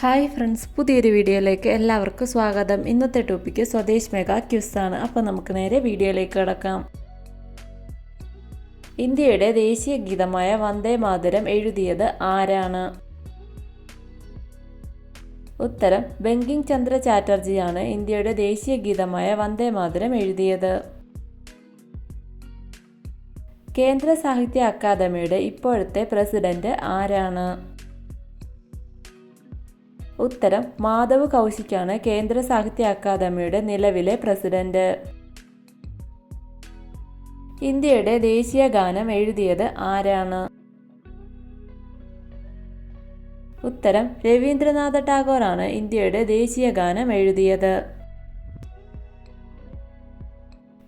Hi friends പുതിയൊരു വീഡിയോയിലേക്ക് എല്ലാവർക്കും സ്വാഗതം. ഇന്നത്തെ ടോപ്പിക്ക് സ്വദേശ് മെഗാ ക്യൂസ് ആണ്. അപ്പോൾ നമുക്ക് നേരെ വീഡിയോയിലേക്ക് കിടക്കാം. ഇന്ത്യയുടെ ദേശീയ ഗീതമായ വന്ദേ മാതരം എഴുതിയത് ആരാണ്? ഉത്തരം ബങ്കിങ് ചന്ദ്ര ചാറ്റർജിയാണ് ഇന്ത്യയുടെ ദേശീയ ഗീതമായ വന്ദേ മാതരം എഴുതിയത്. കേന്ദ്ര സാഹിത്യ അക്കാദമിയുടെ ഇപ്പോഴത്തെ പ്രസിഡന്റ് ആരാണ്? ഉത്തരം മാധവ് കൗശിക്കാണ് കേന്ദ്ര സാഹിത്യ അക്കാദമിയുടെ നിലവിലെ പ്രസിഡന്റ്. ഇന്ത്യയുടെ ദേശീയ ഗാനം എഴുതിയത് ആരാണ്? ഉത്തരം രവീന്ദ്രനാഥ ടാഗോറാണ് ഇന്ത്യയുടെ ദേശീയ ഗാനം എഴുതിയത്.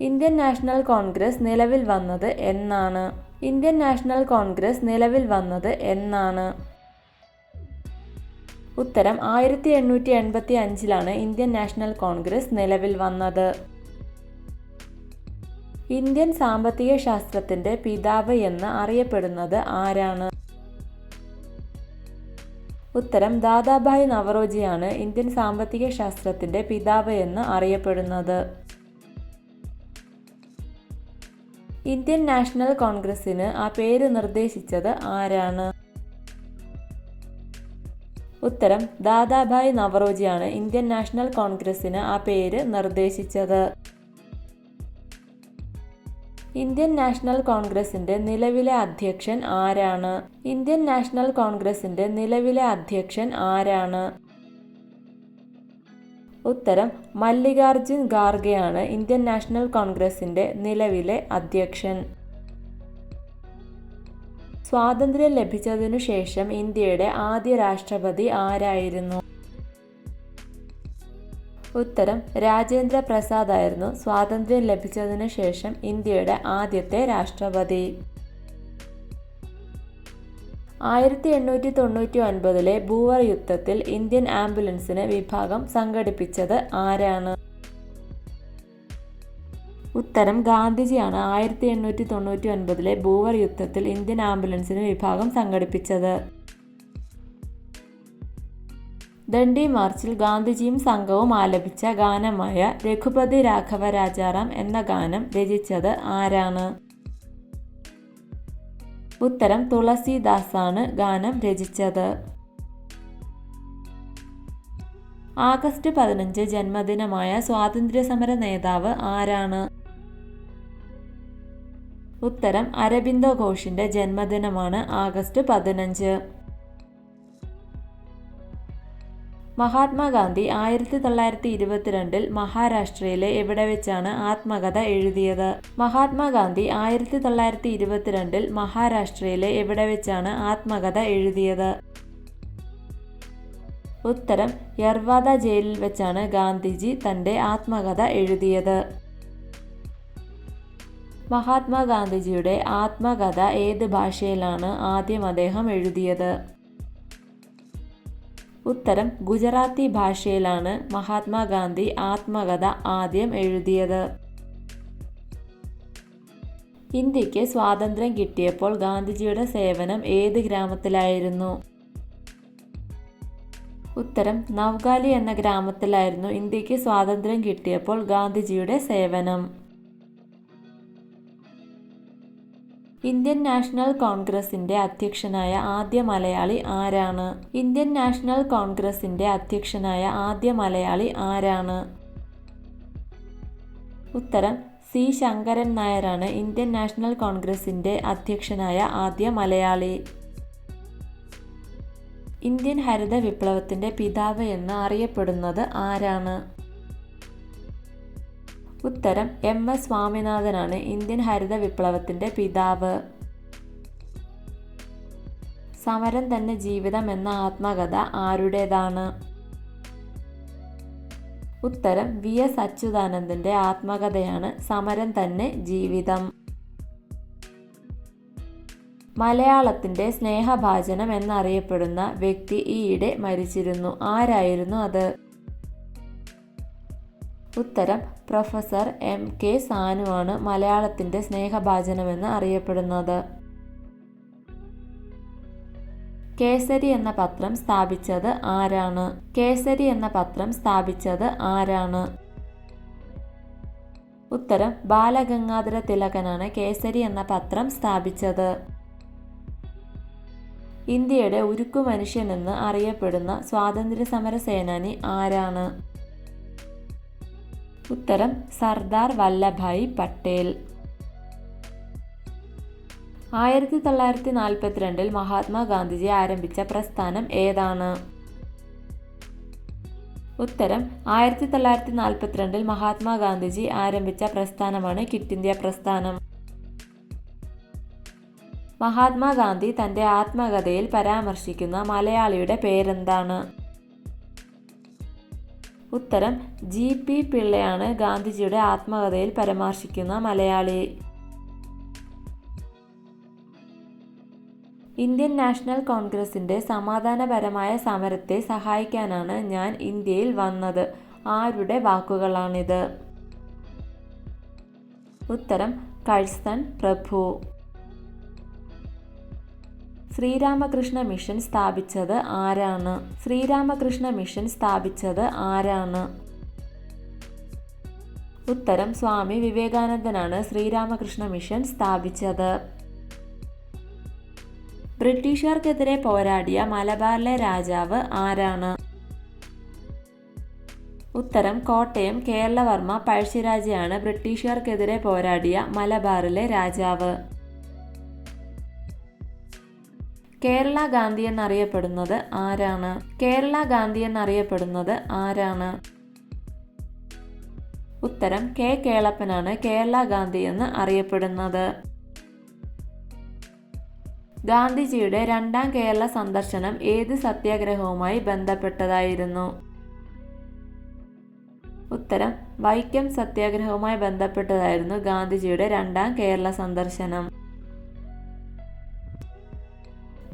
ഇന്ത്യൻ നാഷണൽ കോൺഗ്രസ് നിലവിൽ വന്നത് എന്നാണ്. ഇന്ത്യൻ നാഷണൽ കോൺഗ്രസ് നിലവിൽ വന്നത് എന്നാണ്. ഉത്തരം ആയിരത്തി എണ്ണൂറ്റി എൺപത്തി അഞ്ചിലാണ് ഇന്ത്യൻ നാഷണൽ കോൺഗ്രസ് നിലവിൽ വന്നത്. ഇന്ത്യൻ സാമ്പത്തിക ശാസ്ത്രത്തിന്റെ പിതാവ് എന്ന് അറിയപ്പെടുന്നത് ആരാണ്? ഉത്തരം ദാദാഭായ് നവറോജിയാണ് ഇന്ത്യൻ സാമ്പത്തിക ശാസ്ത്രത്തിന്റെ പിതാവ് എന്ന് അറിയപ്പെടുന്നത്. ഇന്ത്യൻ നാഷണൽ കോൺഗ്രസിന് ആ പേര് നിർദ്ദേശിച്ചത് ആരാണ്? ഉത്തരം ദാദാഭായ് നവറോജിയാണ് ഇന്ത്യൻ നാഷണൽ കോൺഗ്രസിന് ആ പേര് നിർദ്ദേശിച്ചത്. ഇന്ത്യൻ നാഷണൽ കോൺഗ്രസിന്റെ നിലവിലെ അധ്യക്ഷൻ ആരാണ്? ഇന്ത്യൻ നാഷണൽ കോൺഗ്രസിന്റെ നിലവിലെ അധ്യക്ഷൻ ആരാണ്? ഉത്തരം മല്ലികാർജുൻ ഖാർഗെയാണ് ഇന്ത്യൻ നാഷണൽ കോൺഗ്രസിന്റെ നിലവിലെ അധ്യക്ഷൻ. സ്വാതന്ത്ര്യം ലഭിച്ചതിനു ശേഷം ഇന്ത്യയുടെ ആദ്യ രാഷ്ട്രപതി ആരായിരുന്നു? ഉത്തരം രാജേന്ദ്ര പ്രസാദ് ആയിരുന്നു. സ്വാതന്ത്ര്യം ലഭിച്ചതിനു ശേഷം ഇന്ത്യയുടെ ആദ്യത്തെ രാഷ്ട്രപതി. ആയിരത്തി എണ്ണൂറ്റി തൊണ്ണൂറ്റി ഒൻപതിലെ ഭൂവർ യുദ്ധത്തിൽ ഇന്ത്യൻ ആംബുലൻസിന് വിഭാഗം സംഘടിപ്പിച്ചത് ആരാണ്? ഉത്തരം ഗാന്ധിജിയാണ് ആയിരത്തി എണ്ണൂറ്റി തൊണ്ണൂറ്റി ഒൻപതിലെ ബൂവർ യുദ്ധത്തിൽ ഇന്ത്യൻ ആംബുലൻസിന് വിഭാഗം സംഘടിപ്പിച്ചത്. ദണ്ഡി മാർച്ചിൽ ഗാന്ധിജിയും സംഘവും ആലപിച്ച ഗാനമായ രഘുപതി രാഘവ രാജാറാം എന്ന ഗാനം രചിച്ചത് ആരാണ്? ഉത്തരം തുളസിദാസാണ് ഗാനം രചിച്ചത്. ആഗസ്റ്റ് പതിനഞ്ച് ജന്മദിനമായ സ്വാതന്ത്ര്യ സമര നേതാവ് ആരാണ്? ഉത്തരം അരബിന്ദോ ഘോഷിന്റെ ജന്മദിനമാണ് ആഗസ്റ്റ് പതിനഞ്ച്. മഹാത്മാഗാന്ധി ആയിരത്തി തൊള്ളായിരത്തി ഇരുപത്തിരണ്ടിൽ മഹാരാഷ്ട്രയിലെ എവിടെ വെച്ചാണ് ആത്മകഥ എഴുതിയത്? മഹാത്മാഗാന്ധി ആയിരത്തി തൊള്ളായിരത്തി ഇരുപത്തിരണ്ടിൽ മഹാരാഷ്ട്രയിലെ എവിടെ വെച്ചാണ് ആത്മകഥ എഴുതിയത്? ഉത്തരം യർവാദ ജയിലിൽ വെച്ചാണ് ഗാന്ധിജി തന്റെ ആത്മകഥ എഴുതിയത്. മഹാത്മാഗാന്ധിജിയുടെ ആത്മകഥ ഏത് ഭാഷയിലാണ് ആദ്യം അദ്ദേഹം എഴുതിയത്? ഉത്തരം ഗുജറാത്തി ഭാഷയിലാണ് മഹാത്മാഗാന്ധി ആത്മകഥ ആദ്യം എഴുതിയത്. ഇന്ത്യയ്ക്ക് സ്വാതന്ത്ര്യം കിട്ടിയപ്പോൾ ഗാന്ധിജിയുടെ സേവനം ഏത് ഗ്രാമത്തിലായിരുന്നു? ഉത്തരം നവ്ഗാലി എന്ന ഗ്രാമത്തിലായിരുന്നു ഇന്ത്യയ്ക്ക് സ്വാതന്ത്ര്യം കിട്ടിയപ്പോൾ ഗാന്ധിജിയുടെ സേവനം. ഇന്ത്യൻ നാഷണൽ കോൺഗ്രസിന്റെ അധ്യക്ഷനായ ആദ്യ മലയാളി ആരാണ്? ഇന്ത്യൻ നാഷണൽ കോൺഗ്രസിന്റെ അധ്യക്ഷനായ ആദ്യ മലയാളി ആരാണ്? ഉത്തരം സി. ശങ്കരൻ നായരാണ് ഇന്ത്യൻ നാഷണൽ കോൺഗ്രസിന്റെ അധ്യക്ഷനായ ആദ്യ മലയാളി. ഇന്ത്യൻ ഹരിത വിപ്ലവത്തിന്റെ പിതാവ് എന്ന് അറിയപ്പെടുന്നത് ആരാണ്? ഉത്തരം എം എസ് സ്വാമിനാഥനാണ് ഇന്ത്യൻ ഹരിത വിപ്ലവത്തിന്റെ പിതാവ്. സമരം തന്നെ ജീവിതം എന്ന ആത്മകഥ ആരുടേതാണ്? ഉത്തരം വി എസ് അച്യുതാനന്ദന്റെ ആത്മകഥയാണ് സമരം തന്നെ ജീവിതം. മലയാളത്തിന്റെ സ്നേഹഭാചനം എന്നറിയപ്പെടുന്ന വ്യക്തി ഈയിടെ മരിച്ചിരുന്നു. ആരായിരുന്നു അത്? ഉത്തരം പ്രൊഫസർ എം കെ സാനുവാണ് മലയാളത്തിന്റെ സ്നേഹഭാചനമെന്ന് അറിയപ്പെടുന്നത്. കേസരി എന്ന പത്രം സ്ഥാപിച്ചത് ആരാണ്? കേസരി എന്ന പത്രം സ്ഥാപിച്ചത് ആരാണ്? ഉത്തരം ബാലഗംഗാധര തിലകനാണ് കേസരി എന്ന പത്രം സ്ഥാപിച്ചത്. ഇന്ത്യയുടെ ഉരുക്കു മനുഷ്യനെന്ന് അറിയപ്പെടുന്ന സ്വാതന്ത്ര്യ സമര സേനാനി ആരാണ്? ഉത്തരം സർദാർ വല്ലഭായ് പട്ടേൽ. ആയിരത്തി തൊള്ളായിരത്തി നാൽപ്പത്തിരണ്ടിൽ മഹാത്മാഗാന്ധിജി ആരംഭിച്ച പ്രസ്ഥാനം ഏതാണ്? ഉത്തരം ആയിരത്തി തൊള്ളായിരത്തി നാൽപ്പത്തിരണ്ടിൽ മഹാത്മാഗാന്ധിജി ആരംഭിച്ച പ്രസ്ഥാനമാണ് ക്വിറ്റ് ഇന്ത്യ പ്രസ്ഥാനം മഹാത്മാഗാന്ധി തന്റെ ആത്മകഥയിൽ പരാമർശിക്കുന്ന മലയാളിയുടെ പേരെന്താണ്? ഉത്തരം ജി. പി. പിള്ളയാണ് ഗാന്ധിജിയുടെ ആത്മകഥയിൽ പരാമർശിക്കുന്ന മലയാളി. ഇന്ത്യൻ നാഷണൽ കോൺഗ്രസിന്റെ സമാധാനപരമായ സമരത്തെ സഹായിക്കാനാണ് ഞാൻ ഇന്ത്യയിൽ വന്നത്. ആരുടെ വാക്കുകളാണിത്? ഉത്തരം കഴ്സൺ പ്രഭു. ശ്രീരാമകൃഷ്ണ മിഷൻ സ്ഥാപിച്ചത് ആരാണ്? ശ്രീരാമകൃഷ്ണ മിഷൻ സ്ഥാപിച്ചത് ആരാണ്? ഉത്തരം സ്വാമി വിവേകാനന്ദനാണ് ശ്രീരാമകൃഷ്ണ മിഷൻ സ്ഥാപിച്ചത്. ബ്രിട്ടീഷുകാർക്കെതിരെ പോരാടിയ മലബാറിലെ രാജാവ് ആരാണ്? ഉത്തരം കോട്ടയം കേരളവർമ്മ പഴശ്ശിരാജയാണ് ബ്രിട്ടീഷുകാർക്കെതിരെ പോരാടിയ മലബാറിലെ രാജാവ്. കേരള ഗാന്ധി എന്നറിയപ്പെടുന്നത് ആരാണ്? കേരള ഗാന്ധി എന്നറിയപ്പെടുന്നത് ആരാണ്? ഉത്തരം കെ കേളപ്പനാണ് കേരള ഗാന്ധി എന്ന് അറിയപ്പെടുന്നത്. ഗാന്ധിജിയുടെ രണ്ടാം കേരള സന്ദർശനം ഏത് സത്യാഗ്രഹവുമായി ബന്ധപ്പെട്ടതായിരുന്നു? ഉത്തരം വൈക്കം സത്യാഗ്രഹവുമായി ബന്ധപ്പെട്ടതായിരുന്നു ഗാന്ധിജിയുടെ രണ്ടാം കേരള സന്ദർശനം.